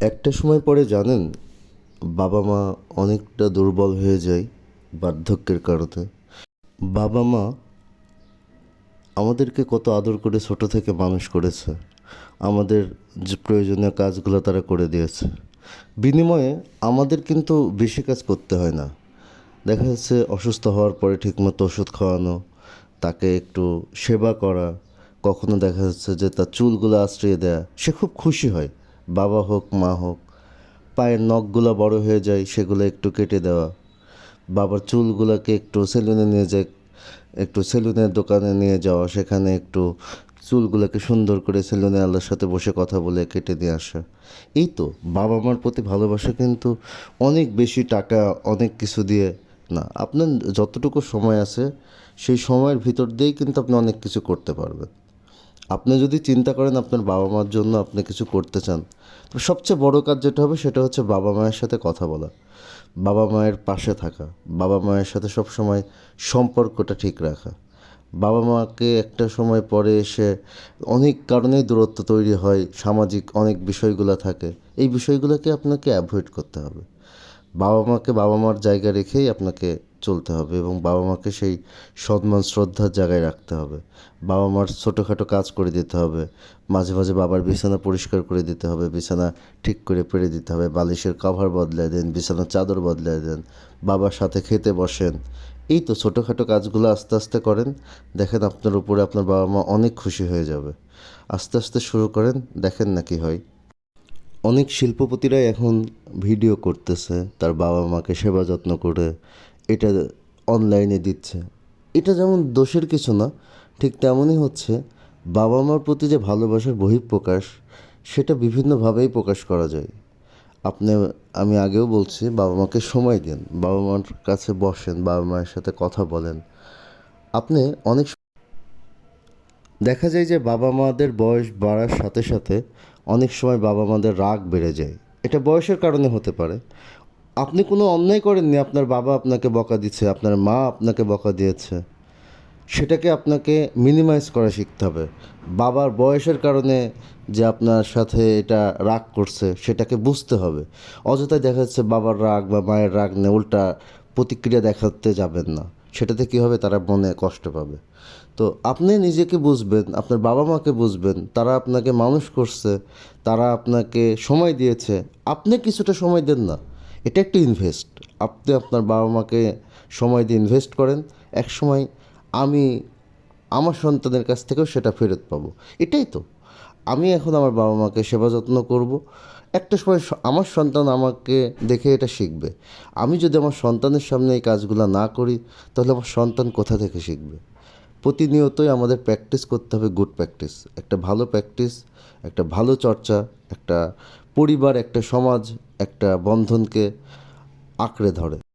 একটা সময় পরে জানেন বাবা মা অনেকটা দুর্বল হয়ে যায় বার্ধক্যের কারণে। বাবা মা আমাদেরকে কত আদর করে ছোট থেকে মানুষ করেছে। আমাদের যে প্রয়োজনীয় কাজগুলো তারা করে দিয়েছে। বিনিময়ে আমাদের কিন্তু বেশি কাজ করতে হয় না। দেখা যাচ্ছে অসুস্থ হওয়ার পরে ঠিকমতো ওষুধ খাওয়ানো, তাকে একটু সেবা করা, কখনো দেখা যাচ্ছে যে তার চুলগুলো আশ্রয় দেয়া, সে খুব খুশি হয়। বাবা হোক, মা হোক, পায়ের নখগুলো বড় হয়ে যায়, সেগুলো একটু কেটে দেওয়া। বাবার চুলগুলোকে একটু সেলুনে নিয়ে যায়, একটু সেলুনের দোকানে নিয়ে যাওয়া, সেখানে একটু চুলগুলোকে সুন্দর করে সেলুনে আল্লাহর সাথে বসে কথা বলে কেটে দিয়ে আসা। এই তো, বাবা মার প্রতি ভালোবাসা কিন্তু অনেক বেশি টাকা, অনেক কিছু দিয়ে। না, আপনার যতটুকু সময় আছে, সেই সময়ের ভিতর দিয়েই কিন্তু আপনি অনেক কিছু করতে পারবেন। আপনি যদি চিন্তা করেন আপনার বাবা মার জন্য আপনি কিছু করতে চান, তো সবচেয়ে বড় কাজ যেটা হবে সেটা হচ্ছে বাবা মায়ের সাথে কথা বলা, বাবা মায়ের পাশে থাকা, বাবা মায়ের সাথে সব সময় সম্পর্কটা ঠিক রাখা। বাবা মাকে একটা সময় পরে এসে অনেক কারণেই দূরত্ব তৈরি হয়, সামাজিক অনেক বিষয়গুলো থাকে, এই বিষয়গুলোকে আপনাকে অ্যাভয়েড করতে হবে। বাবা মাকে বাবা মার জায়গা রেখেই আপনাকে চলতে হবে এবং বাবা মাকে সেই সম্মান শ্রদ্ধার জায়গায় রাখতে হবে। বাবা মার ছোটোখাটো কাজ করে দিতে হবে। মাঝে মাঝে বাবার বিছানা পরিষ্কার করে দিতে হবে, বিছানা ঠিক করে পেরে দিতে হবে, বালিশের কভার বদলায় দেন, বিছানার চাদর বদলায় দেন, বাবার সাথে খেতে বসেন। এই তো ছোটোখাটো কাজগুলো আস্তে আস্তে করেন, দেখেন আপনার উপরে আপনার বাবা মা অনেক খুশি হয়ে যাবে। আস্তে আস্তে শুরু করেন, দেখেন না কি হয়। অনেক শিল্পপতিরাই এখন ভিডিও করতেছে, তার বাবা মাকে সেবা যত্ন করে। এটা অনলাইনে দিচ্ছে। এটা যেমন দোষের কিছু না, ঠিক তেমনই হচ্ছে বাবা মার প্রতি যে ভালোবাসার বহিঃপ্রকাশ, সেটা বিভিন্নভাবেই প্রকাশ করা যায়। আপনি, আমি আগেও বলছি বাবা মাকে সময় দিন। বাবা মার কাছে বসেন বাবা মায়ের সাথে কথা বলেন। আপনি অনেক দেখা যায় যে বাবা মাদের বয়স বাড়ার সাথে সাথে অনেক সময় বাবা মাদের রাগ বেড়ে যায়। এটা বয়সের কারণে হতে পারে। আপনি কোনো অন্যায় করেননি, আপনার বাবা আপনাকে বকা দিচ্ছে, আপনার মা আপনাকে বকা দিয়েছে। সেটাকে আপনাকে মিনিমাইজ করা শিখতে হবে। বাবার বয়সের কারণে যে আপনার সাথে এটা রাগ করছে, সেটাকে বুঝতে হবে। অযথায় দেখা যাচ্ছে বাবার রাগ বা মায়ের রাগ নিয়ে উল্টা প্রতিক্রিয়া দেখাতে যাবেন না। সেটাতে কী হবে তারা মনে কষ্ট পাবে? তো আপনি নিজেকে বুঝবেন, আপনার বাবা মাকে বুঝবেন, তারা আপনাকে মানুষ করছে, তারা আপনাকে সময় দিয়েছে। আপনি কিছুটা সময় দেন না। এটা একটা ইনভেস্ট আপনি আপনার বাবা মাকে সময় দিয়ে ইনভেস্ট করেন এক সময় আমি আমার সন্তানের কাছ থেকেও সেটা ফেরত পাবো। এটাই তো। আমি এখন আমার বাবা মাকে সেবা যত্ন করব। একটা সময় আমার সন্তান আমাকে দেখে এটা শিখবে। আমি যদি আমার সন্তানের সামনে এই কাজগুলো না করি, তাহলে আমার সন্তান কোথা থেকে শিখবে? প্রতিনিয়তই আমাদের প্র্যাকটিস করতে হবে গুড প্র্যাকটিস একটা ভালো প্র্যাকটিস একটা ভালো চর্চা, একটা পরিবার একটা সমাজ একটা বন্ধনকে আঁকড়ে ধরে।